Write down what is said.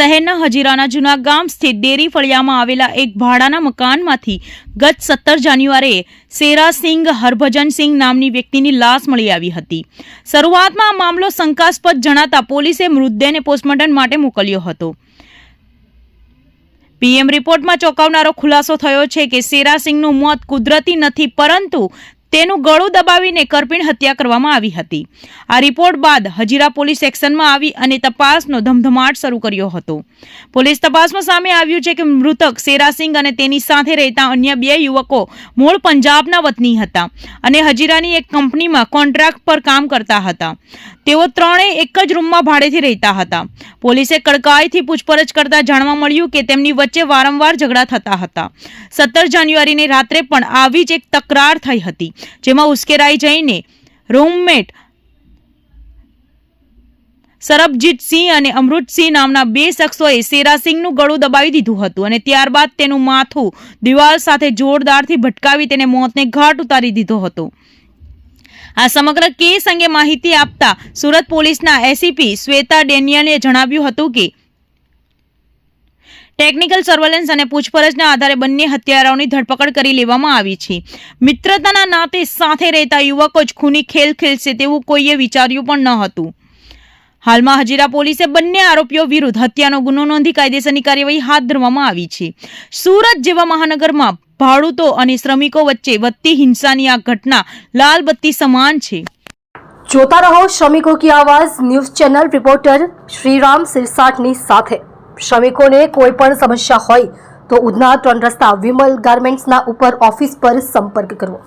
શહેરના હજીરાના જૂના ગામ સ્થિત ડેરી ફળિયામાં આવેલા એક ભાડાના મકાનમાંથી ગત સત્તર જાન્યુઆરીએ સેરાસિંગ હરભજનસિંહ નામની વ્યક્તિની લાશ મળી આવી હતી. શરૂઆતમાં આ મામલો શંકાસ્પદ જણાતા પોલીસે મૃતદેહને પોસ્ટમોર્ટમ માટે મોકલ્યો હતો. પીએમ રિપોર્ટમાં ચોંકાવનારો ખુલાસો થયો છે કે સેરાસિંગનું મોત કુદરતી નથી, પરંતુ તેનું ગળું દબાવીને કરપીણ હત્યા કરવામાં આવી હતી. આ રિપોર્ટ બાદ હજીરા પોલીસ એક્શનમાં આવી અને તપાસનો ધમધમાટ શરૂ કર્યો હતો. પોલીસ તપાસમાં સામે આવ્યું છે કે મૃતક સેરાસિંગ અને તેની સાથે રહેતા અન્ય બે યુવકો મૂળ પંજાબના વતની હતા અને હજીરાની એક કંપનીમાં કોન્ટ્રાક્ટ પર કામ કરતા હતા. તેઓ ત્રણેય એક જ રૂમમાં ભાડેથી રહેતા હતા. પોલીસે કડકાઈથી પૂછપરછ કરતા જાણવા મળ્યું કે તેમની વચ્ચે વારંવાર ઝઘડા થતા હતા. સત્તર જાન્યુઆરીની રાત્રે પણ આવી જ એક તકરાર થઈ હતી. જેમાં ઉશ્કેરાઈ જઈને રૂમમેટ સરબજીતસિંહ અને અમૃતસિંહ નામના બે શખ્સોએ શેરાસિંહનું ગળું દબાવી દીધું હતું અને ત્યારબાદ તેનું માથું દિવાલ સાથે જોરદારથી ભટકાવી તેને મોતને ઘાટ ઉતારી દીધો હતો. આ સમગ્ર કેસ અંગે માહિતી આપતા સુરત પોલીસના એસીપી શ્વેતા ડેનિયલે જણાવ્યું હતું કે ટેકનિકલ સર્વેલન્સ અને પૂછપરછના આધારે બંને હત્યારાઓની ધરપકડ કરી લેવામાં આવી છે. મિત્રતાના નાતે સાથે રહેતા યુવકો જ ખૂની ખેલ ખેલશે તેવું કોઈએ વિચાર્યું પણ ન હતું. હાલમાં હજીરા પોલીસે બંને આરોપીઓ વિરુદ્ધ હત્યાનો ગુનો નોંધી કાયદેસરની કાર્યવાહી હાથ ધરવામાં આવી છે. સુરત જેવા મહાનગરમાં ભાડૂતો અને શ્રમિકો વચ્ચે વધતી હિંસાની આ ઘટના લાલ બત્તી સમાન છે. જોતા રહો શ્રમિકો કી આવાજ, ન્યૂઝ ચેનલ રિપોર્ટર શ્રીરામ સિરસાટની સાથે. શ્રમિકોને કોઈ પણ સમસ્યા હોય તો ઉધના ત્રણ રસ્તા વિમલ ગાર્મેન્ટ્સના ઉપર ઓફિસ પર સંપર્ક કરવો.